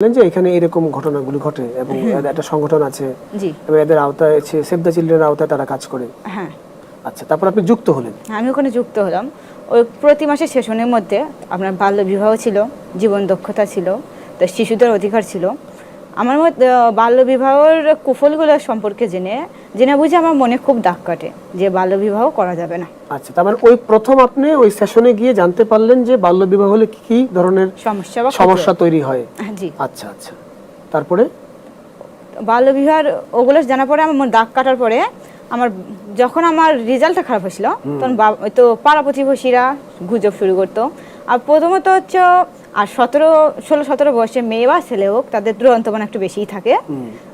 বললেন যে এখানে এরকম ঘটনাগুলি ঘটে এবং একটা সংগঠন আছে এবং এদের আওতায় সেভ দ্য আওতায় তারা কাজ করে। হ্যাঁ। আচ্ছা তারপর আপনি যুক্ত হলেন। আমি ওখানে যুক্ত হলাম। ওই প্রতি মাসে সেশনের মধ্যে আপনার বাল্য বিবাহ ছিল জীবন দক্ষতা ছিল তো শিশুদের অধিকার ছিল। আমার মধ্যে বাল্য বিবাহের কুফলগুলো সম্পর্কে জেনে জেনে বুঝে আমার মনে খুব দাগ কাটে যে বাল্য বিবাহ করা যাবে না। আচ্ছা তার মানে ওই প্রথম আপনি ওই সেশনে গিয়ে জানতে পারলেন যে বাল্য বিবাহ হলে কি কি ধরনের সমস্যা সমস্যা তৈরি হয়। হয়। জি। আচ্ছা আচ্ছা। তারপরে? বাল্য বিবাহ ওগুলো জানার পরে আমার মনে দাগ কাটার পরে আমার যখন আমার রেজাল্টটা খারাপ হয়েছিল তখন ওই তো পাড়া প্রতিবেশীরা গুজব শুরু করতো। আর প্রথমত হচ্ছে আর সতেরো ষোলো সতেরো বয়সে মেয়ে বা ছেলে হোক তাদের দুরন্ত মানে একটু বেশিই থাকে।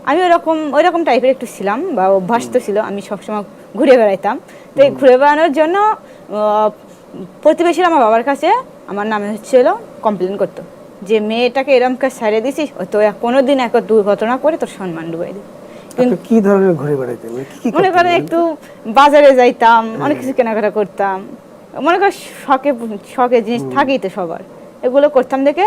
আমি ওরকম ওই রকম টাইপের একটু ছিলাম বা অভ্যাস তো ছিল আমি সবসময় ঘুরে বেড়াইতাম। তো এই ঘুরে বেড়ানোর জন্য প্রতিবেশীরা আমার বাবার কাছে আমার নামে হচ্ছিল কমপ্লেন করতো। যে মেয়েটাকে এরম কাজ ছাড়িয়ে দিছিস ও তো কোনো দিন এক দুর্ঘটনা করে তোর সম্মান ডুবাই দেবে। আপনি কি ধরনের ঘুরে বেড়াইতেন মানে মনে করেন একটু বাজারে যাইতাম অনেক কিছু কেনাকাটা করতাম। মনে কর শখে শখের জিনিস থাকেই তো সবার। এগুলো করতাম দেখে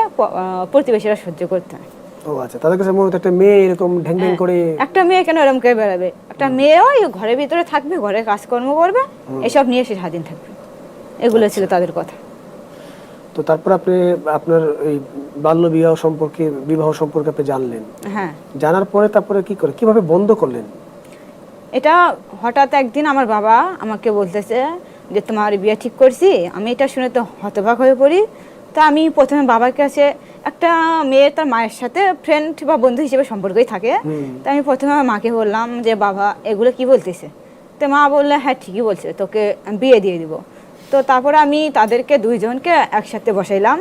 প্রতিবেশীরা সহ্য করতাম ও আচ্ছা তাদের কাছে মনে একটা মেয়ে এরকম ঢ্যাং ঢ্যাং করে একটা মেয়ে কেন এরম করে বেড়াবে? একটা মেয়ে ওই ঘরের ভিতরে থাকবে ঘরে কাজকর্ম করবে এসব নিয়ে সে স্বাধীন থাকবে। এগুলো ছিল তাদের কথা। তো তারপর আপনি আপনার ওই বাল্য বিবাহ সম্পর্কে বিবাহ সম্পর্কে আপনি জানলেন। হ্যাঁ। জানার পরে তারপরে কি করে কীভাবে বন্ধ করলেন? এটা হঠাৎ একদিন আমার বাবা আমাকে বলতেছে যে তোমার বিয়ে ঠিক করছি? আমি এটা শুনে তো হতবাক হয়ে পড়ি। তা আমি প্রথমে বাবার কাছে একটা মেয়ে তার মায়ের সাথে ফ্রেন্ড বা বন্ধু হিসেবে সম্পর্কই থাকে। তা আমি প্রথমে আমার মাকে বললাম যে বাবা এগুলো কি বলতেছে? তো মা বললে হ্যাঁ ঠিকই বলছে তোকে বিয়ে দিয়ে দিব। তো তারপরে আমি তাদেরকে দুইজনকে একসাথে বসাইলাম।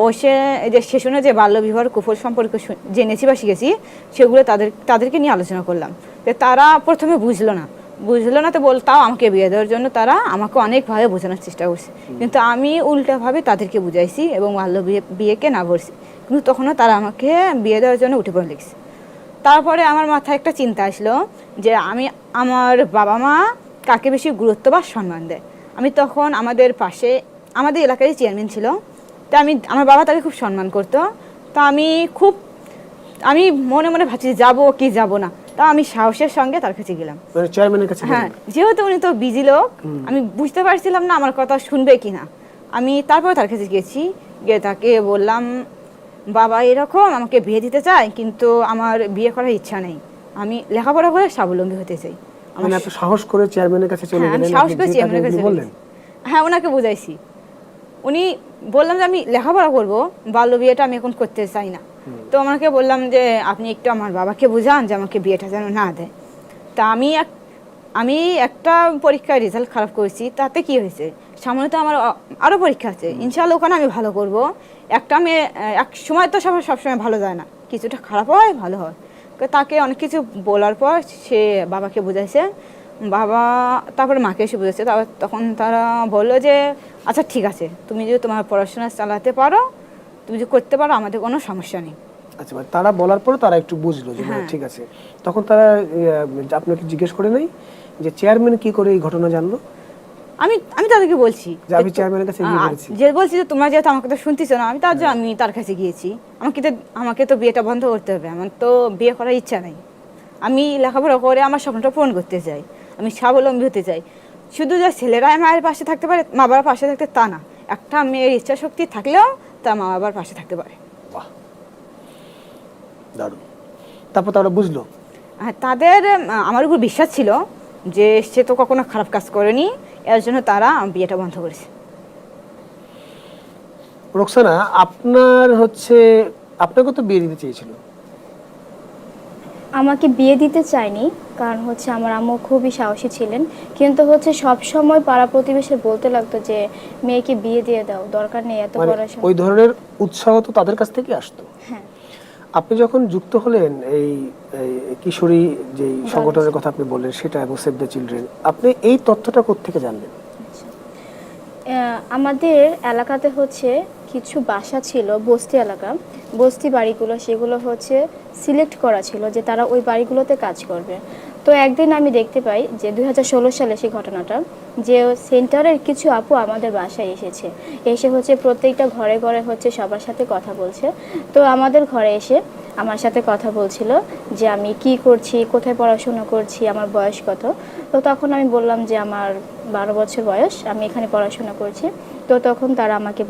বসে যে শেষনে যে বাল্যবিবাহের কুফল সম্পর্কে জেনেছি বা শিখেছি, সেগুলো তাদের, তাদেরকে নিয়ে আলোচনা করলাম। তো তারা প্রথমে বুঝলো না। বুঝলো না তো বল, তাও আমাকে বিয়ে দেওয়ার জন্য তারা আমাকে অনেকভাবে বোঝানোর চেষ্টা করছে। কিন্তু আমি উল্টাভাবে তাদেরকে বুঝাইছি এবং বাল্য বিয়ে বিয়েকে না করছি কিন্তু তখনও তারা আমাকে বিয়ে দেওয়ার জন্য উঠে পড়ে লেগেছে তারপরে আমার মাথায় একটা চিন্তা আসলো যে আমি, আমার বাবা মা কাকে বেশি গুরুত্ব বা সম্মান দেয়? আমি তখন আমাদের পাশে আমাদের এলাকারই চেয়ারম্যান ছিল তা আমি আমার বাবা তাকে খুব সম্মান করতো। তা আমি খুব আমি মনে মনে ভাবছি যাব কি যাব না। তা আমি সাহসের সঙ্গে তার কাছে গেলাম। মানে চেয়ারম্যানের কাছে হ্যাঁ যেহেতু উনি তো বিজি লোক আমি বুঝতে পারছিলাম না আমার কথা শুনবে কি না আমি তারপরে তার কাছে গেছি গিয়ে তাকে বললাম বাবা এরকম আমাকে বিয়ে দিতে চায় কিন্তু আমার বিয়ে করার ইচ্ছা নেই। আমি লেখাপড়া করে স্বাবলম্বী হতে চাই। মানে আপনি সাহস করে চেয়ারম্যানের কাছে চলে হ্যাঁ আমি গেলেন সাহস করে চেয়ারম্যানের কাছে বললেন? হ্যাঁ ওনাকে বুঝাইছি। উনি বললাম যে আমি লেখাপড়া করব বাল্য বিয়েটা আমি এখন করতে চাই না। তো আমাকে বললাম যে আপনি একটু আমার বাবাকে বুঝান যে আমাকে বিয়েটা যেন না দেয়। তা আমি এক আমি একটা পরীক্ষার রেজাল্ট খারাপ করেছি তাতে কি হয়েছে? সামনে তো আমার আরও পরীক্ষা আছে। ইনশাআল্লাহ ওখানে আমি ভালো করব। একটা মেয়ে এক সময় তো সবার সবসময় ভালো যায় না। কিছুটা খারাপ হয় ভালো হয়। তাকে অনেক কিছু বলার পর সে বাবাকে বুঝাইছে। বাবা তারপরে মাকে এসে বুঝেছে তারপর তখন তারা বলল যে আচ্ছা ঠিক আছে। তুমি যদি তোমার পড়াশোনা চালাতে পারো তুমি যদি করতে পারো আমাদের কোনো সমস্যা নেই। আচ্ছা মানে তারা বলার পরে তারা একটু বুঝলো যে হ্যাঁ। ঠিক আছে। তখন তারা আপনাকে জিজ্ঞেস করে নাই যে চেয়ারম্যান কি করে এই ঘটনা জানলো? আমি আমি তাদেরকে বলছি আমি চেয়ারম্যানের কাছে গিয়ে বলেছি। যে বলছি যে তোমরা যেহেতু আমাকে তো শুনতেছো না আমি তার জন্য আমি তার কাছে গিয়েছি। আমাকে তো আমাকে তো বিয়েটা বন্ধ করতে হবে। আমার তো বিয়ে করার ইচ্ছা নাই। আমি লেখাপড়া করে আমার স্বপ্নটা পূরণ করতে চাই। আমি স্বাবলম্বী হতে চাই। শুধু যে ছেলেরাই মায়ের পাশে থাকতে পারে মা বাবার পাশে থাকতে তা না। একটা মেয়ের ইচ্ছা শক্তি থাকলেও তা মা বাবার পাশে থাকতে পারে। দারুণ। তারপর তারা বুঝলো? আর তাদের আমার উপর বিশ্বাস ছিল যে সে তো কখনো খারাপ কাজ করেনি। এর জন্য তারা বিয়েটা বন্ধ করেছে। রোকসানা আপনার হচ্ছে আপনাকে তো বিয়ে দিতে চেয়েছিল। আমাকে বিয়ে দিতে চায়নি কারণ হচ্ছে আমার আম্মু খুবই সাহসী ছিলেন। কিন্তু হচ্ছে সব সময় পাড়া প্রতিবেশে বলতে লাগতো যে মেয়েকে বিয়ে দিয়ে দাও দরকার নেই এত মানে পড়াশোনা ওই ধরনের উৎসাহ তো তাদের কাছ থেকে আসতো। হ্যাঁ। আপনি যখন যুক্ত হলেন এই কিশোরী যে সংগঠনের কথা আপনি বললেন সেটা এবং সেভ দ্য চিলড্রেন আপনি এই তথ্যটা থেকে জানলেন? আমাদের এলাকাতে হচ্ছে কিছু বাসা ছিল বস্তি এলাকা। বস্তি বাড়িগুলো সেগুলো হচ্ছে সিলেক্ট করা ছিল যে তারা ওই বাড়িগুলোতে কাজ করবে। তো একদিন আমি দেখতে পাই যে দু হাজার ষোলো সালে সেই ঘটনাটা, যে সেন্টারের কিছু আপু আমাদের বাসায় এসেছে। এসে হচ্ছে প্রত্যেকটা ঘরে ঘরে হচ্ছে সবার সাথে কথা বলছে। তো আমাদের ঘরে এসে আমার সাথে কথা বলছিল যে আমি কি করছি, কোথায় পড়াশোনা করছি, আমার বয়স কত। তো তখন আমি বললাম যে আমার বারো বছর বয়স, আমি এখানে পড়াশোনা করছি। তো তখন তারা আমাকে